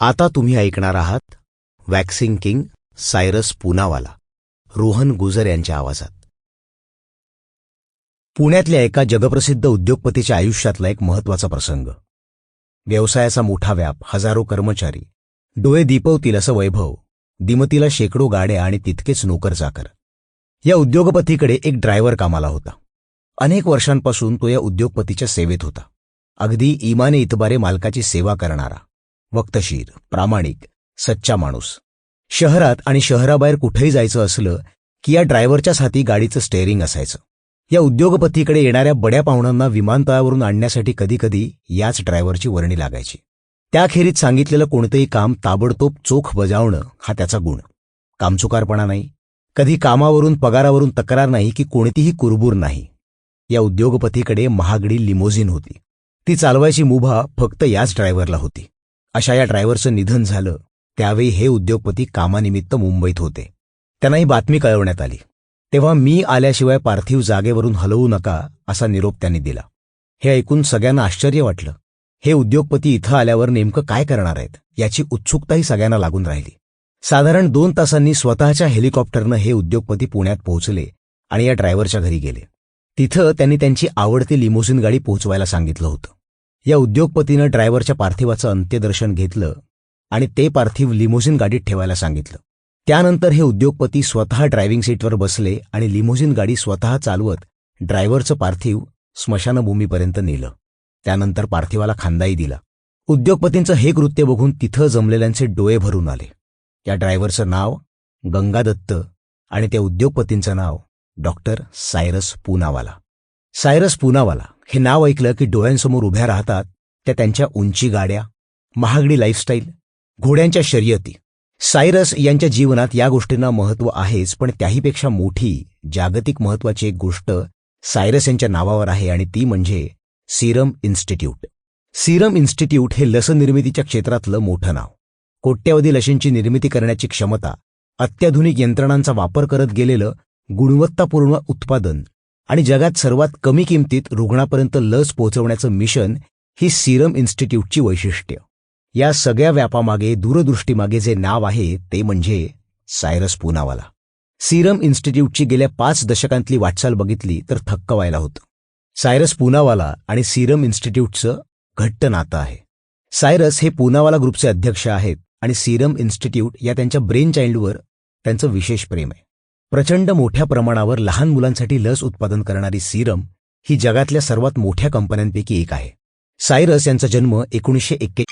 आता तुम्ही ऐकणार आहात वॅक्सिंग किंग सायरस पुनावाला रोहन गुजर यांच्या आवाजात. पुण्यातल्या एका जगप्रसिद्ध उद्योगपतीच्या आयुष्यातला एक महत्त्वाचा प्रसंग. व्यवसायाचा मोठा व्याप हजारो कर्मचारी डोळे दीपवतील असं वैभव दिमतीला शेकडो गाड्या आणि तितकेच नोकर चाकर. या उद्योगपतीकडे एक ड्रायव्हर कामाला होता. अनेक वर्षांपासून तो या उद्योगपतीच्या सेवेत होता. अगदी इमाने इतबारे मालकाची सेवा करणारा. वक्तशीर प्रामाणिक सच्चा माणूस. शहरात आणि शहराबाहेर कुठेही जायचं असलं की या ड्रायव्हरच्याच हाती गाडीचं स्टेअरिंग असायचं. या उद्योगपतीकडे येणाऱ्या बड्या पाहुण्यांना विमानतळावरून आणण्यासाठी कधीकधी याच ड्रायव्हरची वर्णी लागायची. त्याखेरीज सांगितलेलं कोणतंही काम ताबडतोब चोख बजावणं हा त्याचा गुण. कामचुकारपणा नाही. कधी कामावरून पगारावरून तक्रार नाही की कोणतीही कुरबूर नाही. या उद्योगपतीकडे महागडी लिमोझिन होती. ती चालवायची मुभा फक्त याच ड्रायव्हरला होती. अशा या ड्रायव्हरचं निधन झालं त्यावेळी हे उद्योगपती कामानिमित्त मुंबईत होते. त्यांना ही बातमी कळवण्यात आली. तेव्हा मी आल्याशिवाय पार्थिव जागेवरून हलवू नका असा निरोप त्यांनी दिला. हे ऐकून सगळ्यांना आश्चर्य वाटलं. हे उद्योगपती इथं आल्यावर नेमकं काय करणार आहेत याची उत्सुकताही सगळ्यांना लागून राहिली. साधारण दोन तासांनी स्वतःच्या हेलिकॉप्टरनं हे उद्योगपती पुण्यात पोहोचले आणि या ड्रायव्हरच्या घरी गेले. तिथं त्यांनी त्यांची आवडती लिमोसिन गाडी पोहोचवायला सांगितलं होतं. या उद्योगपतीनं ड्रायव्हरच्या पार्थिवाचं अंत्यदर्शन घेतलं आणि ते पार्थिव लिमोझिन गाडीत ठेवायला सांगितलं. त्यानंतर हे उद्योगपती स्वतः ड्रायव्हिंग सीटवर बसले आणि लिमोझिन गाडी स्वतः चालवत ड्रायव्हरचं पार्थिव स्मशानभूमीपर्यंत नेलं. त्यानंतर पार्थिवाला खांदाही दिला. उद्योगपतींचं हे कृत्य बघून तिथं जमलेल्यांचे डोळे भरून आले. या ड्रायव्हरचं नाव गंगादत्त आणि त्या उद्योगपतींचं नाव डॉक्टर सायरस पूनावाला. सायरस पुनावाला हे नाव ऐकलं की डोळ्यांसमोर उभ्या राहतात त्या त्यांच्या उंची गाड्या महागडी लाईफस्टाईल घोड्यांच्या शर्यती. सायरस यांच्या जीवनात या गोष्टींना महत्त्व आहेच पण त्याहीपेक्षा मोठी जागतिक महत्त्वाची एक गोष्ट सायरस यांच्या नावावर आहे आणि ती म्हणजे सिरम इन्स्टिट्यूट. सिरम इन्स्टिट्यूट हे लसनिर्मितीच्या क्षेत्रातलं मोठं नाव. कोट्यावधी लशींची निर्मिती करण्याची क्षमता अत्याधुनिक यंत्रणांचा वापर करत गेलेलं गुणवत्तापूर्ण उत्पादन आणि जगात सर्वात कमी किमतीत रुग्णापर्यंत लस पोहोचवण्याचं मिशन ही सिरम इन्स्टिट्यूटची वैशिष्ट्य. या सगळ्या व्यापामागे दूरदृष्टीमागे जे नाव आहे ते म्हणजे सायरस पुनावाला. सिरम इन्स्टिट्यूटची गेल्या पाच दशकांतली वाटचाल बघितली तर थक्क व्हायला होतं. सायरस पुनावाला आणि सिरम इन्स्टिट्यूटचं घट्ट नातं आहे. सायरस हे पुनावाला ग्रुपचे अध्यक्ष आहेत आणि सिरम इन्स्टिट्यूट या त्यांच्या ब्रेन चाइल्डवर त्यांचं विशेष प्रेम आहे. प्रचंड मोठ्या प्रमाणावर लहान मुलांसाठी लस उत्पादन करणारी सीरम ही जगातल्या सर्वात मोठ्या कंपन्यांपैकी एक आहे. सायरस यांचा जन्म एकोणीसशे एक्के